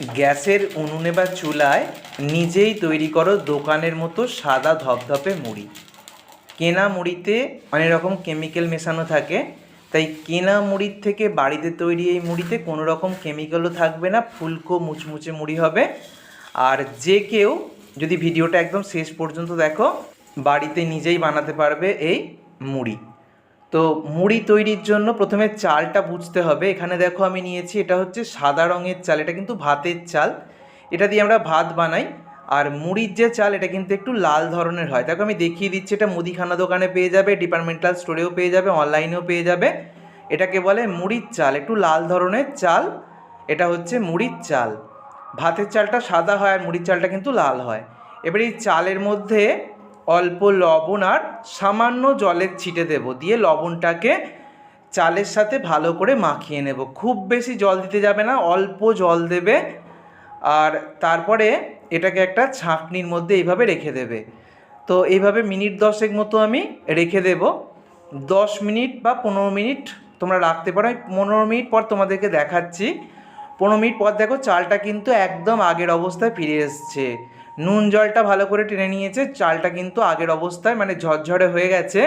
গ্যাসের উনুনে বা চুলায় নিজেই তৈরি করো দোকানের মতো সাদা ধপধপে মুড়ি। কেনা মুড়িতে অনেক রকম কেমিক্যাল মেশানো থাকে, তাই কেনা মুড়ির থেকে বাড়িতে তৈরি এই মুড়িতে কোনো রকম কেমিক্যালও থাকবে না, ফুলকো মুচমুচে মুড়ি হবে। আর যে কেউ যদি ভিডিওটা একদম শেষ পর্যন্ত দেখো, বাড়িতে নিজেই বানাতে পারবে এই মুড়ি। তো মুড়ি তৈরির জন্য প্রথমে চালটা বুঝতে হবে। এখানে দেখো আমি নিয়েছি, এটা হচ্ছে সাদা রঙের চাল, এটা কিন্তু ভাতের চাল। এটা দিয়ে আমরা ভাত বানাই। আর মুড়ির যে চাল, এটা কিন্তু একটু লাল ধরনের হয়। দেখো আমি দেখিয়ে দিচ্ছি, এটা মুদিখানা দোকানে পেয়ে যাবে, ডিপার্টমেন্টাল স্টোরেও পেয়ে যাবে, অনলাইনেও পেয়ে যাবে। এটাকে বলে মুড়ির চাল, একটু লাল ধরনের চাল। এটা হচ্ছে মুড়ির চাল। ভাতের চালটা সাদা হয় আর মুড়ির চালটা কিন্তু লাল হয়। এবার এই চালের মধ্যে অল্প লবণ আর সামান্য জলের ছিটে দেব, দিয়ে লবণটাকে চালের সাথে ভালো করে মাখিয়ে নেব। খুব বেশি জল দিতে যাবে না, অল্প জল দেবে। আর তারপরে এটাকে একটা ছাঁকনির মধ্যে এইভাবে রেখে দেবে। তো এইভাবে মিনিট দশেক মতো আমি রেখে দেব। দশ মিনিট বা পনেরো মিনিট তোমরা রাখতে পারো। আমি পনেরো মিনিট পর তোমাদেরকে দেখাচ্ছি। পনেরো মিনিট পর দেখো চালটা কিন্তু একদম আগের অবস্থায় ফিরে এসছে। নুন জলটা ভালো করে টেনে নিয়েছে, চালটা কিন্তু আগের অবস্থায় মানে ঝরঝরে হয়ে গেছে।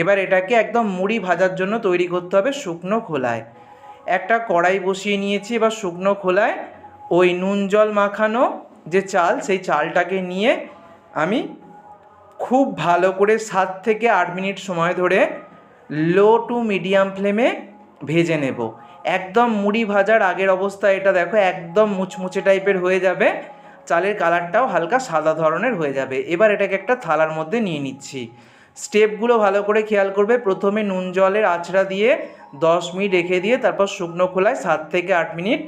এবার এটাকে একদম মুড়ি ভাজার জন্য তৈরি করতে হবে শুকনো খোলায়। একটা কড়াই বসিয়ে নিয়েছি, এবার শুকনো খোলায় ওই নুন জল মাখানো যে চাল, সেই চালটাকে নিয়ে আমি খুব ভালো করে সাত থেকে আট মিনিট সময় ধরে লো টু মিডিয়াম ফ্লেমে ভেজে নেব। একদম মুড়ি ভাজার আগের অবস্থা এটা দেখো একদম মুচমুচে টাইপের হয়ে যাবে। চালের কালারটাও হালকা সাদা ধরনের হয়ে যাবে। এবার এটাকে একটা থালার মধ্যে নিয়ে নিচ্ছি। স্টেপগুলো ভালো করে খেয়াল করবে। প্রথমে নুন জলের আঁচড়া দিয়ে দশ মিনিট রেখে দিয়ে তারপর শুকনো খোলায় সাত থেকে আট মিনিট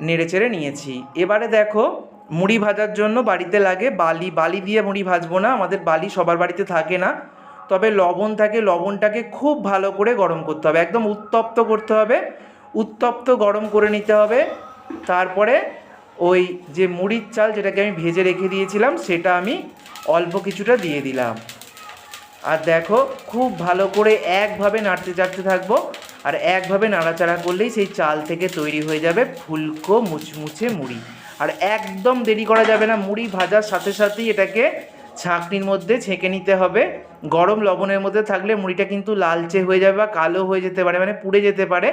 নেড়ে চেড়ে নিয়েছি। এবারে দেখো, মুড়ি ভাজার জন্য বাড়িতে লাগে বালি। বালি দিয়ে মুড়ি ভাজবো না, আমাদের বালি সবার বাড়িতে থাকে না। তবে লবণ থাকে, লবণটাকে খুব ভালো করে গরম করতে হবে। একদম উত্তপ্ত করতে হবে। উত্তপ্ত গরম করে নিতে হবে। তারপরে ওই যে মুড়ির চাল যেটাকে আমি ভেজে রেখে দিয়েছিলাম, সেটা আমি অল্প কিছুটা দিয়ে দিলাম। আর দেখো, খুব ভালো করে একভাবে নাড়তে চাড়তে থাকব, আর একভাবে নাড়াচাড়া করলেই সেই চাল থেকে তৈরি হয়ে যাবে ফুলকো মুচমুচে মুড়ি। আর একদম দেরি করা যাবে না, মুড়ি ভাজার সাথে সাথেই এটাকে ছাঁকনির মধ্যে ছেঁকে নিতে হবে। গরম লবণের মধ্যে থাকলে মুড়িটা কিন্তু লালচে হয়ে যাবে বা কালো হয়ে যেতে পারে মানে পুড়ে যেতে পারে।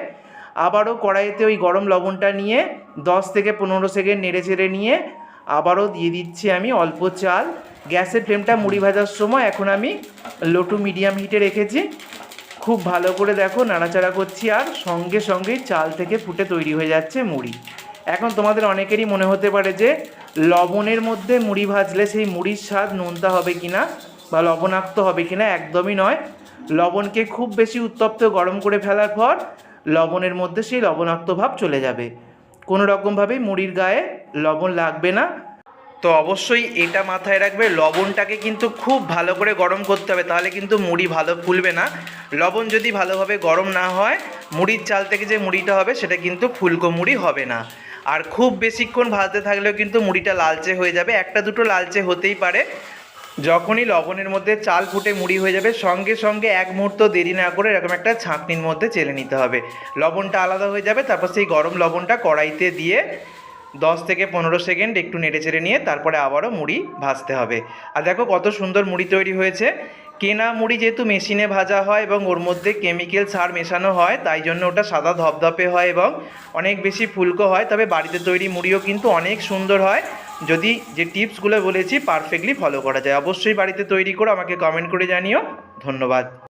আবারও কড়াইতে ওই গরম লবণটা নিয়ে দশ থেকে পনেরো সেকেন্ড নেড়ে চেড়ে নিয়ে আবারও দিয়ে দিচ্ছি আমি অল্প চাল। গ্যাসের ফ্লেমটা মুড়ি ভাজার সময় এখন আমি লো টু মিডিয়াম হিটে রেখেছি। খুব ভালো করে দেখো নাড়াচাড়া করছি আর সঙ্গে সঙ্গেই চাল থেকে ফুটে তৈরি হয়ে যাচ্ছে মুড়ি। এখন তোমাদের অনেকেরই মনে হতে পারে যে লবণের মধ্যে মুড়ি ভাজলে সেই মুড়ির স্বাদ নোনতা হবে কিনা বা লবণাক্ত হবে কিনা একদমই নয়। লবণকে খুব বেশি উত্তপ্ত গরম করে ফেলার পর লবণের মধ্যে সেই লবণাক্ত ভাব চলে যাবে। কোনো রকমভাবেই মুড়ির গায়ে লবণ লাগবে না। তো অবশ্যই এটা মাথায় রাখবে, লবণটাকে কিন্তু খুব ভালো করে গরম করতে হবে, তাহলে কিন্তু মুড়ি ভালো ফুলবে না। লবণ যদি ভালোভাবে গরম না হয়, মুড়ির চাল থেকে যে মুড়িটা হবে, সেটা কিন্তু ফুলকো মুড়ি হবে না। আর খুব বেশিক্ষণ ভাজতে থাকলেও কিন্তু মুড়িটা লালচে হয়ে যাবে, একটা দুটো লালচে হতেই পারে। যখনই লবণের মধ্যে চাল ফুটে মুড়ি হয়ে যাবে, সঙ্গে সঙ্গে এক মুহূর্ত দেরি না করে এরকম একটা ছাঁকনির মধ্যে চেলে নিতে হবে। লবণটা আলাদা হয়ে যাবে, তারপর সেই গরম লবণটা কড়াইতে দিয়ে দশ থেকে পনেরো সেকেন্ড একটু নেড়ে চেড়ে নিয়ে তারপরে আবারও মুড়ি ভাজতে হবে। আর দেখো কত সুন্দর মুড়ি তৈরি হয়েছে। কেনা মুড়ি যেহেতু মেশিনে ভাজা হয় এবং ওর মধ্যে কেমিক্যাল সার মেশানো হয়, তাই জন্য ওটা সাদা ধপধপে হয় এবং অনেক বেশি ফুলকো হয়। তবে বাড়িতে তৈরি মুড়িও কিন্তু অনেক সুন্দর হয়। যদি যে টিপসগুলো বলেছি পারফেক্টলি ফলো করা যায়। অবশ্যই বাড়িতে তৈরি করে, আমাকে কমেন্ট করে জানিও। ধন্যবাদ।